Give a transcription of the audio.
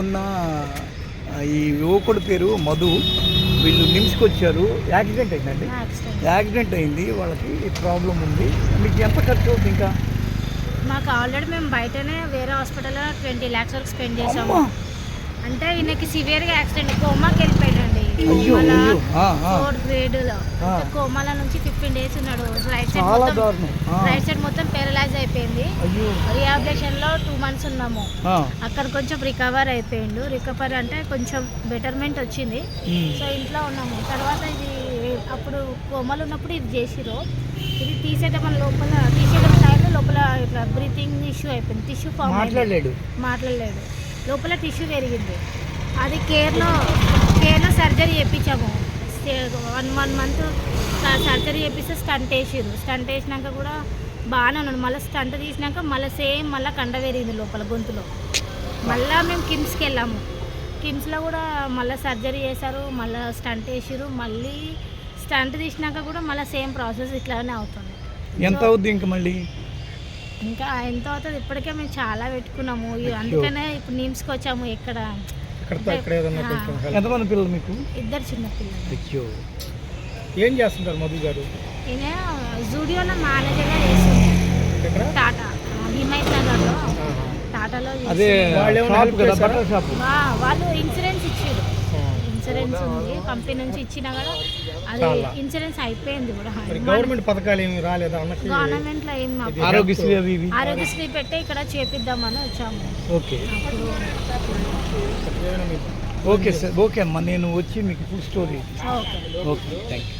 ఉన్న ఈ యువకుడి పేరు మధు. వీళ్ళు నిమ్స్కి వచ్చారు యాక్సిడెంట్ అయిందండి. యాక్సిడెంట్. అయింది. వాళ్ళకి ప్రాబ్లం ఉంది. మీకు ఎంత ఖర్చు అవుతుంది ఇంకా? మాకు ఆల్రెడీ మేము బయటనే వేరే హాస్పిటల్లో ట్వంటీ ల్యాక్స్ వరకు స్పెండ్ చేసాము! అంటే ఈయనకి సివియర్గా యాక్సిడెంట్. కోమాకి వెళ్ళిపోయాడండి అయ్యో కోమాల. ఫోర్త్. కోమాల నుంచి ఫిఫ్టీన్ డేస్ ఉన్నాడు. రైట్ సైడ్ రైట్ సైడ్ మొత్తం పారలైజ్ అయిపోయింది. అయ్యో. రిహాబిలేషన్లో టూ మంత్స్ ఉన్నాము. అక్కడ కొంచెం రికవర్ అయిపోయిండు. రికవర్ అంటే కొంచెం బెటర్మెంట్ వచ్చింది. సో ఇంట్లో ఉన్నాము. తర్వాత ఇది అప్పుడు కోమలు ఉన్నప్పుడు ఇది చేసిరు ఇది తీసేటప్పుడు లోపల తీసేటప్పుడు టైంలో లోపల ఇట్లా బ్రీతింగ్ ఇష్యూ అయిపోయింది. టిష్యూ ఫామ్ మాట్లాడలేడు. మాట్లాడలేడు. లోపల టిష్యూ పెరిగింది. అది కేర్లో కేర్లో సర్జరీ చేయించాము వన్ వన్ మంత్ సర్జరీ చేపిస్తే స్టంట్ వేసిరు స్టంట్ వేసినాక కూడా బాగానే ఉన్నాడు. మళ్ళీ స్టంట్ తీసినాక మళ్ళీ సేమ్ మళ్ళీ కండ పెరిగింది లోపల గొంతులో. మళ్ళీ మేము కిమ్స్కి వెళ్ళాము. కిమ్స్లో కూడా మళ్ళీ సర్జరీ చేశారు. మళ్ళీ స్టంట్ వేసిరు మళ్ళీ స్టంట్ తీసినాక కూడా మళ్ళీ సేమ్ ప్రాసెస్ ఇట్లానే అవుతుంది. ఎంత అవుద్ది ఇంకా మళ్ళీ? ఇంకా ఎంత అవుతుంది? ఇప్పటికే మేము చాలా పెట్టుకున్నాము. అందుకనే ఇప్పుడు నిమ్స్కి వచ్చాము ఎక్కడ? ఇక్కడ ఇక్కడ ఏదన్నా ఆ. కొంచెం help. ఎంతమంది పిల్లలు మీకు? ఇద్దరు చిన్నపిల్లలు అయ్యో. ఏం చేస్తుంటారు మధు గారు? ఈయన జూడియోలో మేనేజర్గా టాటా. హిమాయత్ నగర్లో టాటాలో. అదే. వాళ్ళు ఏమైనా షాప్ help కదా చేశారా? బట్టల షాప్. వా- వాళ్ళు ఇన్సూరెన్స్ ఇచ్చారు. ఇన్సూరెన్స్ ఉంది కంపెనీ నుంచి ఇచ్చినా కూడా అది చాలా. ఇన్సూరెన్స్ అయిపోయింది కూడా. మరి గవర్నమెంట్ పథకాలు ఏమి రాలేదా? అన్నకి గవర్నమెంట్లో ఏం మాకు ఆరోగ్యశ్రీ ఆరోగ్యశ్రీ పెట్టి ఇక్కడ చేపిద్దామని వచ్చాము. ఓకే. అప్పుడు ఓకే సార్ ఓకే అమ్మా నేను వచ్చి మీకు full story okay. Okay thank you